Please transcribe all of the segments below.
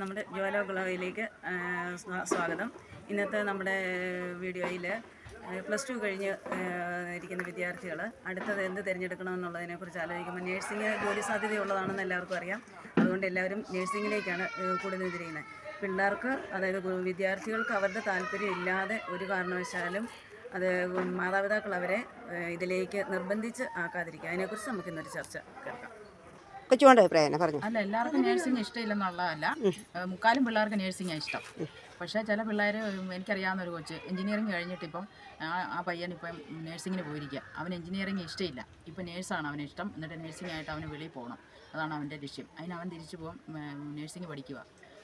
നമ്മുടെ ജ്വാല ഗ്ലോയിലേക്ക് സ്വാഗതം. ഇന്നത്തെ നമ്മുടെ വീഡിയോയിൽ പ്ലസ് ടു കഴിഞ്ഞ് ഇരിക്കുന്ന വിദ്യാർത്ഥികൾ അടുത്തത് എന്ത് തിരഞ്ഞെടുക്കണം കുറിച്ച് ആലോചിക്കുമ്പോൾ നേഴ്സിംഗ് ജോലി സാധ്യതയുള്ളതാണെന്ന് എല്ലാവർക്കും അറിയാം. അതുകൊണ്ട് എല്ലാവരും നേഴ്സിങ്ങിലേക്കാണ് കൂടുതൽ തിരിയുന്നത് പിള്ളേർക്ക് അതായത് വിദ്യാർത്ഥികൾക്ക് അവരുടെ താല്പര്യം ഇല്ലാതെ ഒരു കാരണവശാലും അത് മാതാപിതാക്കൾ അവരെ ഇതിലേക്ക് നിർബന്ധിച്ച് ആക്കാതിരിക്കുക. അതിനെക്കുറിച്ച് നമുക്കിന്നൊരു ചർച്ച കേൾക്കാം. കൊച്ചുകൊണ്ട് അഭിപ്രായം പറഞ്ഞു. അല്ല എല്ലാവർക്കും നേഴ്സിംഗ് ഇഷ്ടമില്ലെന്നുള്ളതല്ല. മുക്കാലും പിള്ളേർക്ക് നേഴ്സിംഗാണ് ഇഷ്ടം. പക്ഷേ ചില പിള്ളേർ എനിക്കറിയാവുന്ന ഒരു കൊച്ച് എഞ്ചിനീയറിംഗ് കഴിഞ്ഞിട്ട് ഇപ്പം ആ പയ്യൻ ഇപ്പം നേഴ്സിങ്ങിന് പോയിരിക്കുക അവൻ എഞ്ചിനീയറിംഗ് ഇഷ്ടമില്ല. ഇപ്പം നേഴ്സാണ് അവന് ഇഷ്ടം. എന്നിട്ട് നേഴ്സിംഗ് ആയിട്ട് അവന് വെളിയിൽ പോകണം അതാണ് അവന്റെ ലക്ഷ്യം. അതിന് അവൻ തിരിച്ചു പോകും നേഴ്സിംഗ് പഠിക്കുക.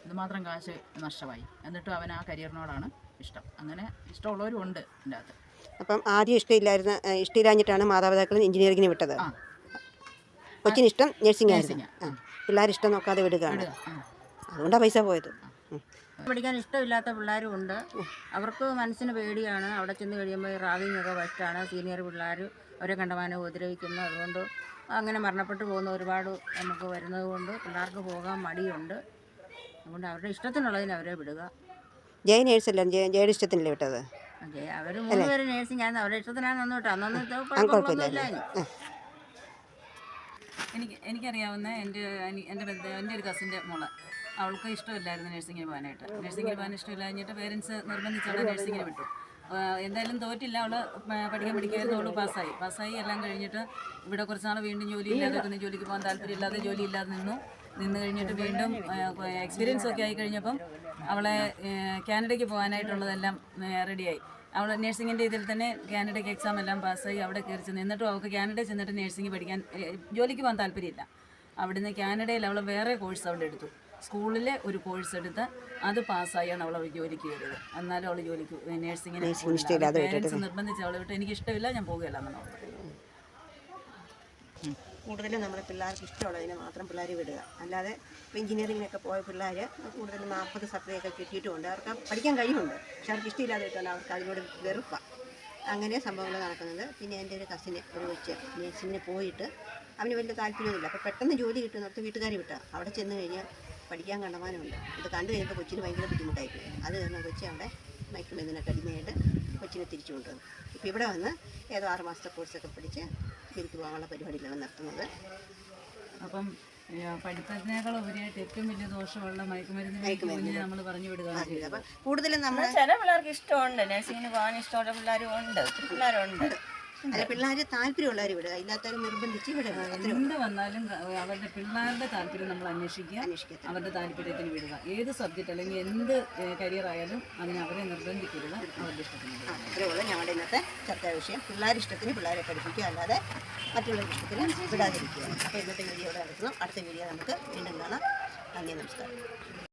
അതുമാത്രം കാശ് നഷ്ടമായി. എന്നിട്ടും അവൻ ആ കരിയറിനോടാണ് ഇഷ്ടം. അങ്ങനെ ഇഷ്ടമുള്ളവരും ഉണ്ട് ഇതിന്റെ അകത്ത് അപ്പം ആദ്യം ഇഷ്ടമില്ലായിരുന്ന ഇഷ്ടമില്ലാഞ്ഞിട്ടാണ് മാതാപിതാക്കൾ എഞ്ചിനീയറിംഗിന് വിട്ടത്. ആ കൊച്ചിന് ഇഷ്ടം നഴ്സിംഗ് ആയിരുന്നു ആ പിള്ളേർ ഇഷ്ടം നോക്കാതെ വിടുകയാണ്. വിടുക അതുകൊണ്ടാണ് പൈസ പോയത്. പഠിക്കാൻ ഇഷ്ടമില്ലാത്ത പിള്ളേരും ഉണ്ട്. അവർക്ക് മനസ്സിന് പേടിയാണ്. അവിടെ ചെന്ന് കഴിയുമ്പോൾ റാഗിങ് ഒക്കെ ഫസ്റ്റാണ് സീനിയർ പിള്ളേർ അവരെ കണ്ടമാനം ഉപദ്രവിക്കുന്നു അതുകൊണ്ട് അങ്ങനെ മരണപ്പെട്ടു പോകുന്ന ഒരുപാട് നമുക്ക് വരുന്നത് കൊണ്ട് പിള്ളേർക്ക് പോകാൻ മടിയുണ്ട്. അതുകൊണ്ട് അവരുടെ ഇഷ്ടത്തിനുള്ളതിന് അവരെ വിടുക. ജയ നേഴ്സല്ല? അല്ല ജയുടെ ഇഷ്ടത്തിനല്ലേ വിട്ടത്? അതെ അവർ മൂന്ന് പേര് നേഴ്സിംഗ് ആയിരുന്നു. അവരുടെ ഇഷ്ടത്തിനാണ് വന്നു വിട്ടത് അന്നൊന്നും കുഴപ്പമൊന്നുമില്ല. എനിക്ക് എനിക്കറിയാവുന്ന എന്റെ എന്റെ ബന്ധ എന്റെ ഒരു കസിന്റെ മോൾ. അവൾക്ക് ഇഷ്ടമില്ലായിരുന്നു നഴ്സിങ്ങിന് പോകാനായിട്ട്. നഴ്സിങ്ങിന് പോകാൻ ഇഷ്ടമില്ലാഞ്ഞിട്ട് പേരൻസ് നിർബന്ധിച്ചവളെ നഴ്സിങ്ങിന് വിട്ടു. എന്തായാലും തോറ്റില്ല. അവൾ പഠിക്കാൻ പഠിക്കായിരുന്നു അവൾ പാസ്സായി. പാസ്സായി എല്ലാം കഴിഞ്ഞിട്ട് ഇവിടെ കുറച്ച് നാൾ വീണ്ടും ജോലി ഇല്ലാതെ ഇരുന്ന് ജോലിക്ക് പോകാൻ താല്പര്യമില്ലാതെ ജോലി ഇല്ലാതെ നിന്നു. നിന്ന് കഴിഞ്ഞിട്ട് വീണ്ടും എക്സ്പീരിയൻസ് ഒക്കെ ആയി കഴിഞ്ഞപ്പം അവളെ കാനഡയ്ക്ക് പോകാനായിട്ടുള്ളതെല്ലാം റെഡിയായി അവൾ നഴ്സിങ്ങിന്റെ ഇതിൽ തന്നെ കാനഡയ്ക്ക് എക്സാം എല്ലാം പാസ്സായി അവിടെ കയറി ചെന്ന്. എന്നിട്ടും അവൾക്ക് കാനഡയിൽ ചെന്നിട്ട് നഴ്സിംഗ് പഠിക്കാൻ ജോലിക്ക് പോകാൻ താല്പര്യമില്ല. അവിടുന്ന് കാനഡയിൽ അവൾ വേറെ കോഴ്സ് അവിടെ എടുത്തു. സ്കൂളിലെ ഒരു കോഴ്സ് എടുത്ത് അത് പാസ്സായാണ് അവൾ അവൾ ജോലിക്ക് കയറിയത് എന്നാലും അവൾ ജോലിക്ക് നഴ്സിങ്ങിന് പേരൻസ് നിർബന്ധിച്ച് അവളെ വിട്ട് എനിക്കിഷ്ടമില്ല ഞാൻ പോകുകയില്ല എന്നാണ് അവൾ കൂടുതലും നമ്മൾ പിള്ളേർക്ക് ഇഷ്ടമുള്ളതിന് മാത്രം പിള്ളേർ വിടുക. അല്ലാതെ എഞ്ചിനീയറിങ്ങിനൊക്കെ പോയ പിള്ളേർ കൂടുതലും നാൽപ്പത് സർട്ടിഫിക്കറ്റ് കിട്ടിയിട്ടുമുണ്ട് അവർക്ക് പഠിക്കാൻ കഴിയുമുണ്ട് പക്ഷെ അവർക്ക് ഇഷ്ടമില്ലാതെ വിട്ടാൽ അവർക്ക് അതിനോട് വെറുപ്പാണ് അങ്ങനെ സംഭവങ്ങൾ നടക്കുന്നത്. പിന്നെ എന്റെ ഒരു കസിന് ഒരു വെച്ച് നേഴ്സിങ്ങിന് പോയിട്ട് അവന് വലിയ താല്പര്യമൊന്നുമില്ല. അപ്പോൾ പെട്ടെന്ന് ജോലി കിട്ടുന്നിടത്ത് വീട്ടുകാർ വിട്ടുക അവിടെ ചെന്ന് കഴിഞ്ഞാൽ പഠിക്കാൻ കണ്ടമാനമുണ്ട്. ഇത് കണ്ടു കഴിഞ്ഞപ്പോൾ കൊച്ചിന് ഭയങ്കര ബുദ്ധിമുട്ടായിരിക്കും അത് കാരണം കൊച്ചി അവിടെ മയക്കുമരുന്നിനൊക്കെ അടിമയായിട്ട് കൊച്ചിനെ തിരിച്ചു കൊണ്ടുവന്നു. ഇപ്പോൾ ഇവിടെ വന്ന് ഏതോ ആറ് മാസത്തെ കോഴ്സൊക്കെ പഠിച്ച് തിരിച്ചു പോകാനുള്ള പരിപാടിയിലാണ് നടത്തുന്നത്. അപ്പം പഠിത്തത്തിനേക്കാൾ ഉപരിയായിട്ട് ഏറ്റവും വലിയ ദോഷമുള്ള മയക്കുമരുന്ന് നമ്മൾ പറഞ്ഞു അപ്പം കൂടുതലും നമ്മൾ ചില പിള്ളേർക്ക് ഇഷ്ടമുണ്ട്. നഴ്സിങ്ങിന് പോകാൻ ഇഷ്ടമുള്ള പിള്ളേരും ഉണ്ട്. ഒത്തിരി പിള്ളേരുണ്ട്. അല്ല പിള്ളേർ താല്പര്യമുള്ളവർ വിടുക. ഇല്ലാത്തവർ നിർബന്ധിച്ച് വിടുക എന്ത് വന്നാലും അവരുടെ പിള്ളേരുടെ താല്പര്യം നമ്മൾ അന്വേഷിക്കുക. അന്വേഷിക്കുക അവരുടെ താല്പര്യത്തിന് വിടുക. ഏത് സബ്ജക്റ്റ് അല്ലെങ്കിൽ എന്ത് കരിയർ ആയാലും അതിന് അവരെ നിർബന്ധിക്കരുത്. അവരുടെ ഇഷ്ടത്തിന് അത്രയുള്ള ഞങ്ങളുടെ ഇന്നത്തെ ചർച്ചാ വിഷയം. പിള്ളേരുടെ ഇഷ്ടത്തിന് പിള്ളേരെ പഠിപ്പിക്കുക. അല്ലാതെ മറ്റുള്ളവരുടെ ഇഷ്ടത്തിന് വിടാതിരിക്കുക. അപ്പോൾ ഇന്നത്തെ വീഡിയോ ഇവിടെ നടത്തുന്നു അടുത്ത വീഡിയോ നമുക്ക് വീണ്ടും കാണാം. നന്ദി നമസ്കാരം.